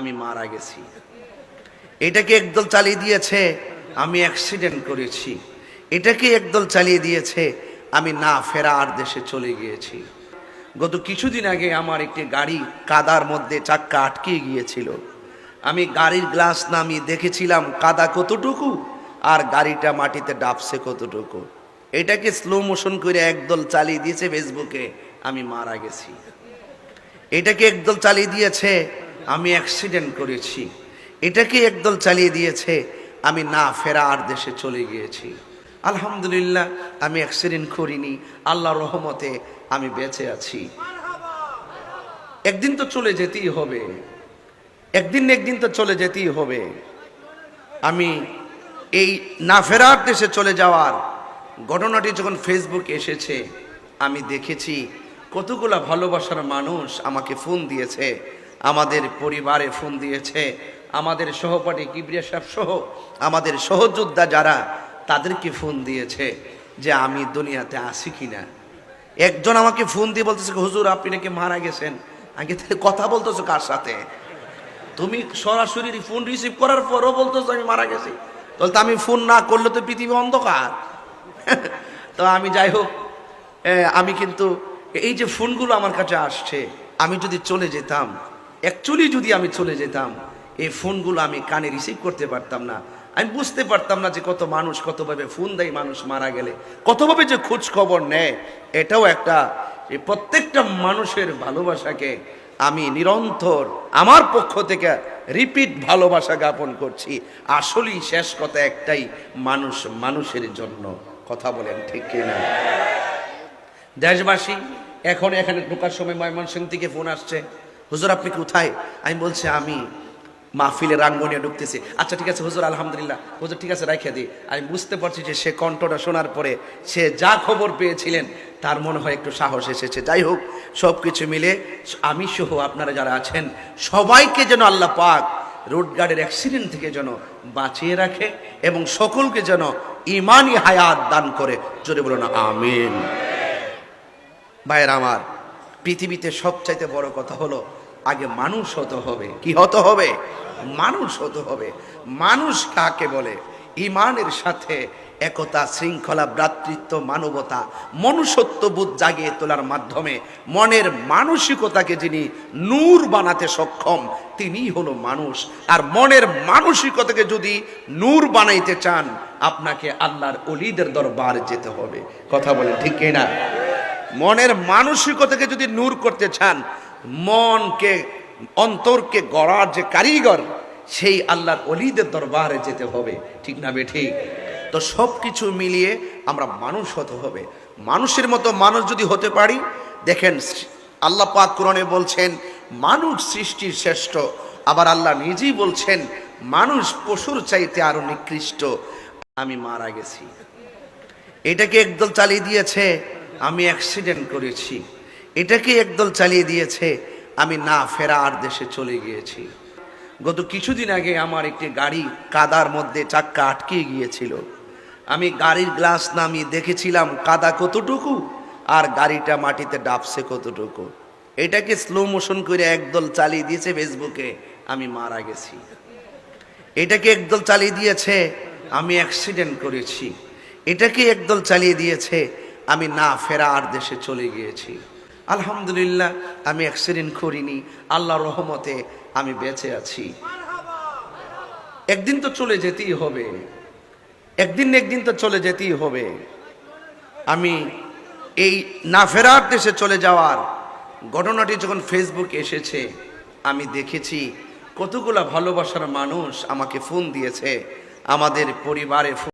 আমি মারা গেছি। এটাকে একদল চালিয়ে দিয়েছে, আমি অ্যাক্সিডেন্ট করেছি। এটাকে একদল চালিয়ে দিয়েছে, আমি না ফেরার দেশে চলে গিয়েছি। গত কিছুদিন আগে আমার একটি গাড়ি কাদার মধ্যে চাক্কা আটকে গিয়েছিল। আমি গাড়ির গ্লাস নামিয়ে দেখেছিলাম কাদা কতটুকু আর গাড়িটা মাটিতে ডাবছে কতটুকু। এটাকে স্লো মোশন করে একদল চালিয়ে দিয়েছে ফেসবুকে আমি মারা গেছি। এটাকে একদল চালিয়ে দিয়েছে আমি অ্যাক্সিডেন্ট করেছি। এটাকে একদল চালিয়ে দিয়েছে, আমি না ফেরার দেশে চলে গিয়েছি। আলহামদুলিল্লাহ, আমি অ্যাক্সিডেন্ট করিনি আল্লাহ রহমতে আমি বেঁচে আছি। একদিন তো চলে যেতেই হবে। একদিন একদিন তো চলে যেতেই হবে। আমি এই না ফেরার দেশে চলে যাওয়ার ঘটনাটি যখন ফেসবুক এসেছে, আমি দেখেছি, কতগুলা ভালোবাসার মানুষ আমাকে ফোন দিয়েছে। আমাদের পরিবারে ফোন দিয়েছে। আমাদের সহপাঠী কিবরিয়া সাহেব সহ আমাদের সহযোদ্ধা যারা, তাদেরকে ফোন দিয়েছে যে আমি দুনিয়াতে আসি কিনা। একজন আমাকে ফোন দিয়ে বলতেছে, হুজুর, আপনি নাকি মারা গেছেন? আগে থেকে কথা বলতেছো কার সাথে? তুমি সরাসরি ফোন রিসিভ করার পরও বলতেছো আমি মারা গেছি। তাহলে তো আমি ফোন না করলে তো পৃথিবী অন্ধকার। তো আমি যাই হোক আমি কিন্তু এই যে ফোনগুলো আমার কাছে আসছে, আমি যদি চলে যেতাম অ্যাকচুয়ালি যদি আমি চলে যেতাম, এই ফোনগুলো আমি কানে রিসিভ করতে পারতাম না। আমি বুঝতে পারতাম না যে কত মানুষ কতভাবে ফোন দেয়, মানুষ মারা গেলে। কতভাবে যে খোঁজ খবর নেয়, এটাও একটা, এই প্রত্যেকটা মানুষের ভালোবাসাকে আমি নিরন্তর আমার পক্ষ থেকে রিপিট ভালোবাসা জ্ঞাপন করছি। আসলেই শেষ কথা একটাই, মানুষ মানুষের জন্য। কথা বলেন ঠিক কিনা? দেশবাসী, এখন এখানে ঢোকার সময় ময়মনসিং থেকে ফোন আসছে। হুজুর, আপনি কোথায় আমি বলছি, আমি মাহফিলের রাঙ্গনিয়া ঢুকতেছি। আচ্ছা ঠিক আছে, হুজুর, আলহামদুলিল্লাহ। হুজুর, ঠিক আছে রাখিয়া দিই। আমি বুঝতে পারছি যে সে কণ্ঠটা শোনার পরে সে যা খবর পেয়েছিলেন, তার মনে হয় একটু সাহস এসেছে। যাই হোক সব কিছু মিলে আমি সহ আপনারা যারা আছেন, সবাইকে যেন আল্লাহ পাক রোড গার্ডের অ্যাক্সিডেন্ট থেকে যেন বাঁচিয়ে রাখে এবং সকলকে যেন ইমানি হায়াত দান করে। জোরে বলো না আমিন। ভাইয়ের আমার, পৃথিবীতে সবচাইতে বড় কথা হলো আগে মানুষ হতে হবে। কি হতে হবে? মানুষ হতে হবে। মানুষ কাকে বলে? ইমানের সাথে একতা, শৃঙ্খলা, ভ্রাতৃত্ব, মানবতা মনুষ্যত্ববোধ জাগিয়ে তোলার মাধ্যমে মনের মানসিকতাকে যিনি নূর বানাতে সক্ষম তিনিই হলো মানুষ। আর মনের মানসিকতাকে যদি নূর বানাইতে চান, আপনাকে আল্লাহর অলিদের দরবার যেতে হবে। কথা বলে ঠিক না মনের মানসিকতাকে যদি নূর করতে চান মনকে, অন্তরকে গড়ার যে কারিগর, সেই আল্লাহর অলিদের দরবারে যেতে হবে। ঠিক না বেঠিক তো সব কিছু মিলিয়ে আমরা মানুষ হতে হবে। মানুষের মতো মানুষ যদি হতে পারি, দেখেন আল্লাহ পাক বলছেন, মানুষ সৃষ্টির শ্রেষ্ঠ। আবার আল্লাহ নিজেই বলছেন, মানুষ পশুর চাইতে আরও নিকৃষ্ট। আমি মারা গেছি। এটাকে একদল চালিয়ে দিয়েছে, আমি অ্যাক্সিডেন্ট করেছি। এটাকে একদল চালিয়ে দিয়েছে, আমি না ফেরা আর দেশে চলে গিয়েছি। গত কিছুদিন আগে আমার একটি গাড়ি কাদার মধ্যে চাক্কা আটকে গিয়েছিল। আমি গাড়ির গ্লাস নামিয়ে দেখেছিলাম কাদা কতটুকু আর গাড়িটা মাটিতে ডাবছে কতটুকু। এটাকে স্লো মোশন করে একদল চালিয়ে দিয়েছে ফেসবুকে আমি মারা গেছি। এটাকে একদল চালিয়ে দিয়েছে, আমি অ্যাক্সিডেন্ট করেছি। এটাকে একদল চালিয়ে দিয়েছে, আমি না ফেরা আর দেশে চলে গিয়েছি। আলহামদুলিল্লাহ, আমি অ্যাক্সিডেন্ট করিনি। আল্লাহ রহমতে আমি বেঁচে আছি। একদিন তো চলে যেতেই হবে। একদিন একদিন তো চলে যেতেই হবে। আমি এই না ফেরার দেশে চলে যাওয়ার ঘটনাটি যখন ফেসবুক এসেছে, আমি দেখেছি কতগুলা ভালোবাসার মানুষ আমাকে ফোন দিয়েছে। আমাদের পরিবারে